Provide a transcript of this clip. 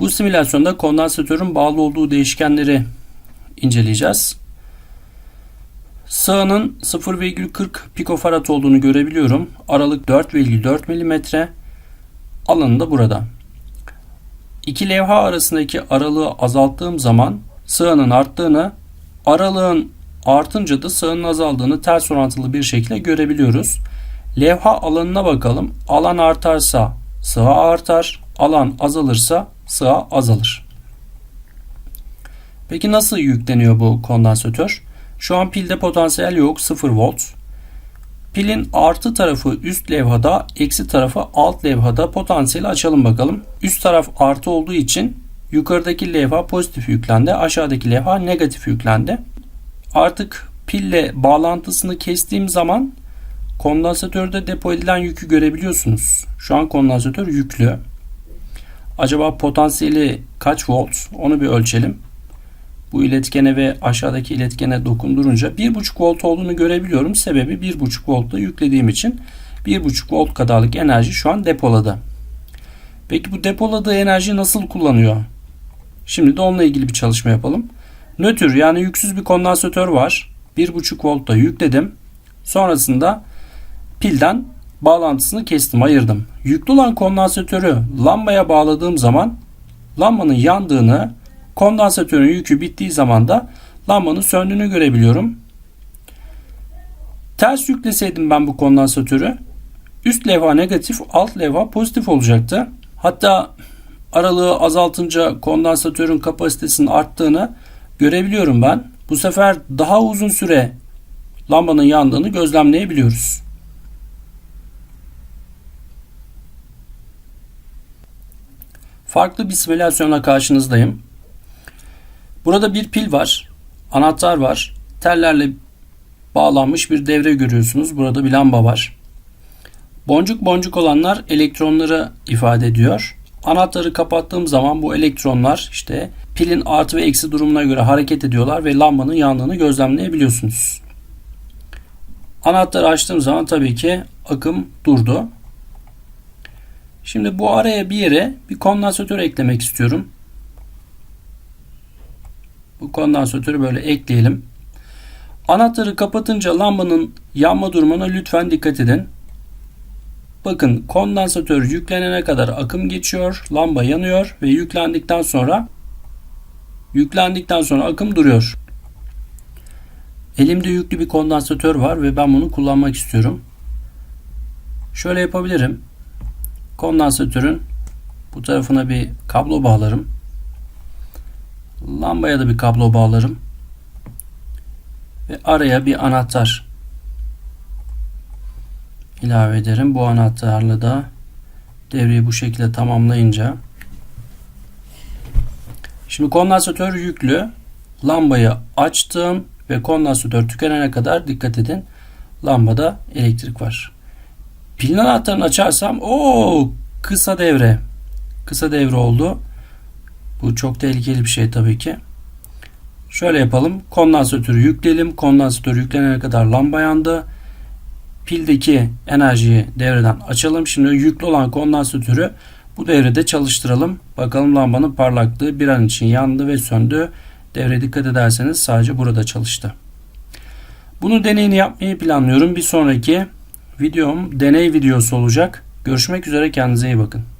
Bu simülasyonda kondansatörün bağlı olduğu değişkenleri inceleyeceğiz. Sağının 0,40 pikofarad olduğunu görebiliyorum. Aralık 4,4 mm. Alanı da burada. İki levha arasındaki aralığı azalttığım zaman sığının arttığını, aralığın artınca da sığının azaldığını ters orantılı bir şekilde görebiliyoruz. Levha alanına bakalım. Alan artarsa sığa artar, alan azalırsa sığa azalır. Peki nasıl yükleniyor bu kondansatör? Şu an pilde potansiyel yok 0 volt. Pilin artı tarafı üst levhada, eksi tarafı alt levhada potansiyeli açalım bakalım. Üst taraf artı olduğu için yukarıdaki levha pozitif yüklendi, aşağıdaki levha negatif yüklendi. Artık pille bağlantısını kestiğim zaman kondansatörde depo edilen yükü görebiliyorsunuz. Şu an kondansatör yüklü. Acaba potansiyeli kaç volt? Onu bir ölçelim. Bu iletkene ve aşağıdaki iletkene dokundurunca 1.5 volt olduğunu görebiliyorum. Sebebi 1.5 voltla yüklediğim için 1.5 volt kadarlık enerji şu an depoladı. Peki bu depoladığı enerjiyi nasıl kullanıyor? Şimdi de onunla ilgili bir çalışma yapalım. Nötr yani yüksüz bir kondansatör var. 1.5 voltta yükledim. Sonrasında pilden bağlantısını kestim, ayırdım. Yüklü olan kondansatörü lambaya bağladığım zaman lambanın yandığını, kondansatörün yükü bittiği zaman da lambanın söndüğünü görebiliyorum. Ters yükleseydim ben bu kondansatörü üst levha negatif, alt levha pozitif olacaktı. Hatta aralığı azaltınca kondansatörün kapasitesinin arttığını görebiliyorum ben. Bu sefer daha uzun süre lambanın yandığını gözlemleyebiliyoruz. Farklı bir simülasyonla karşınızdayım. Burada bir pil var, anahtar var, tellerle bağlanmış bir devre görüyorsunuz. Burada bir lamba var. Boncuk boncuk olanlar elektronları ifade ediyor. Anahtarı kapattığım zaman bu elektronlar işte pilin artı ve eksi durumuna göre hareket ediyorlar ve lambanın yandığını gözlemleyebiliyorsunuz. Anahtarı açtığım zaman tabii ki akım durdu. Şimdi bu araya bir yere bir kondansatör eklemek istiyorum. Bu kondansatörü böyle ekleyelim. Anahtarı kapatınca lambanın yanma durumuna lütfen dikkat edin. Bakın kondansatör yüklenene kadar akım geçiyor, lamba yanıyor ve yüklendikten sonra yüklendikten sonra akım duruyor. Elimde yüklü bir kondansatör var ve ben bunu kullanmak istiyorum. Şöyle yapabilirim. Kondansatörün bu tarafına bir kablo bağlarım. Lambaya da bir kablo bağlarım. Ve araya bir anahtar ilave ederim. Bu anahtarla da devreyi bu şekilde tamamlayınca Şimdi kondansatör yüklü. Lambayı açtım ve kondansatör tükenene kadar dikkat edin. Lambada elektrik var. Pilin anahtarını açarsam o kısa devre. Kısa devre oldu. Bu çok tehlikeli bir şey tabii ki. Şöyle yapalım. Kondansatörü yükleyelim. Kondansatör yüklenene kadar lamba yandı. Pildeki enerjiyi devreden açalım. Şimdi yüklü olan kondansatörü bu devrede çalıştıralım. Bakalım lambanın parlaklığı bir an için yandı ve söndü. Devre dikkat ederseniz sadece burada çalıştı. Bunu deneyini yapmayı planlıyorum. Bir sonraki videom deney videosu olacak. Görüşmek üzere kendinize iyi bakın.